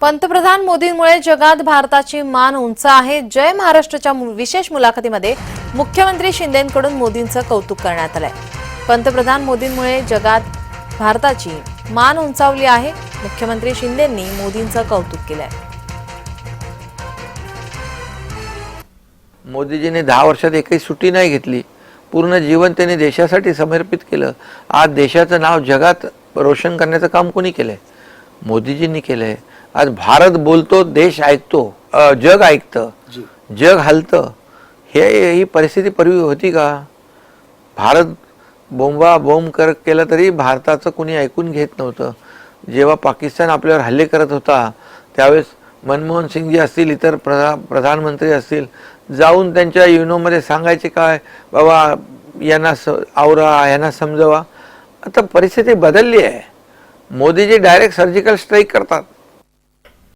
पंतप्रधान मोदींमुळे जगात भारताची मान उंच आहे. जय महाराष्ट्रच्या मु- विशेष मुलाखतीमध्ये मुख्यमंत्री शिंदेकडून मोदींचं कौतुक करण्यात आलंय. पंतप्रधान मोदींमुळे जगात भारताची मान उंचावली आहे. मुख्यमंत्री शिंदेंनी मोदींचं कौतुक केलंय. मोदीजींनी दहा वर्षात एकही सुट्टी नाही घेतली. पूर्ण जीवन त्यांनी देशासाठी समर्पित केलं. आज देशाचं नाव जगात रोशन करण्याचं काम कोणी केलंय? मोदीजींनी केलंय. आज भारत बोलतो देश ऐकतो जग ऐकतं जग हलतं. हे ही परिस्थिती पूर्वी होती का? भारत बोंबा बोंब कर केलं तरी भारताचं कोणी ऐकून घेत नव्हतं. जेव्हा पाकिस्तान आपल्यावर हल्ले करत होता त्यावेळेस मनमोहन सिंगजी असतील इतर प्रधा प्रधानमंत्री असतील जाऊन त्यांच्या युनोमध्ये सांगायचे काय बाबा यांना स आवरा यांना समजवा. आता परिस्थिती बदलली आहे. मोदीजी डायरेक्ट सर्जिकल स्ट्राईक करतात.